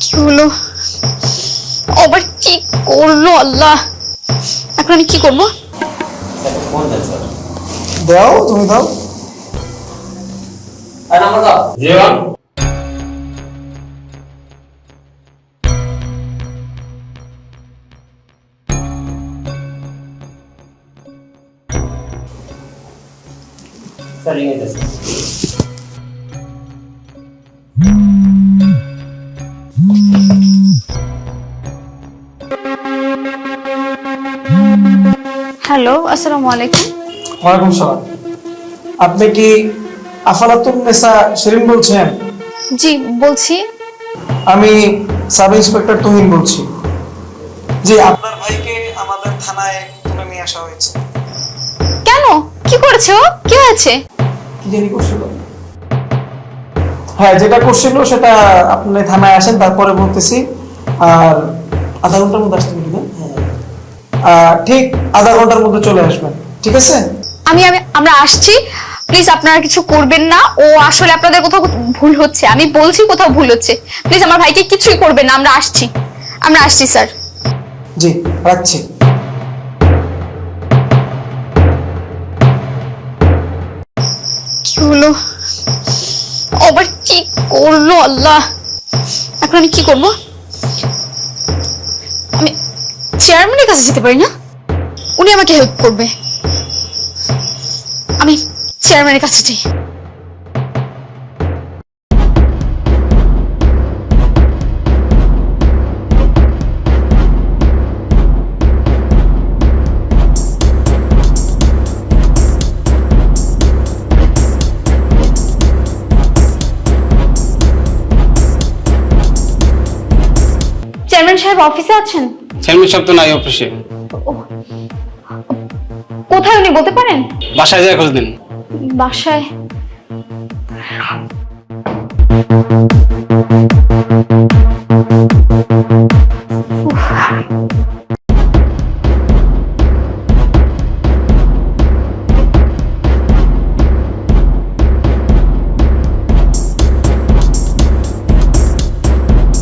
কি হলো? আবার কি করল আল্লাহ? এখন আমি কি করব? দাও তুমি দাও। আর হ্যালো আসসালামু আলাইকুম। ওয়ালাইকুম সালাম। আপনি কি আফালাতুন নেসা শিরিন বলছেন? জি বলছি। আমি সাব ইন্সপেক্টর তুহিন বলছি। জি আপনার ভাইকে আমাদের থানায় তুলে নিয়ে আসা হয়েছে। কেন? কি করেছে ও? কি হয়েছে? কি জানি করছিল। হ্যাঁ যেটা করছিল সেটা আপনি থানায় আসেন তারপরে বলতেছি। আর আধা ঘণ্টার মধ্যে আসতে ঠিক আধা ঘণ্টার মধ্যে চলে আসবেন। ঠিক আছে? আমি আমি আমরা আসছি। প্লিজ আপনারা কিছু করবেন না। ও আসলে আপনাদের কোথাও ভুল হচ্ছে। আমি বলছি কোথাও ভুল হচ্ছে। প্লিজ আমার ভাইকে কিছুই করবেন না। আমরা আসছি। আমরা আসছি স্যার। জি রাখছি। কি হলো? আবার কি করল? আল্লাহ। এখন আমি কি করব? চেয়ারম্যানের কাছে যেতে পারি না? উনি আমাকে হেল্প করবে। আমি চেয়ারম্যানের কাছে যাই। চেয়ারম্যান সাহেব অফিসে আছেন? চেয়ারম্যান সব তো নাই অফিসে কোথায় উনি বলতে পারেন? বাসায় যায় খোঁজ দিন বাসায়।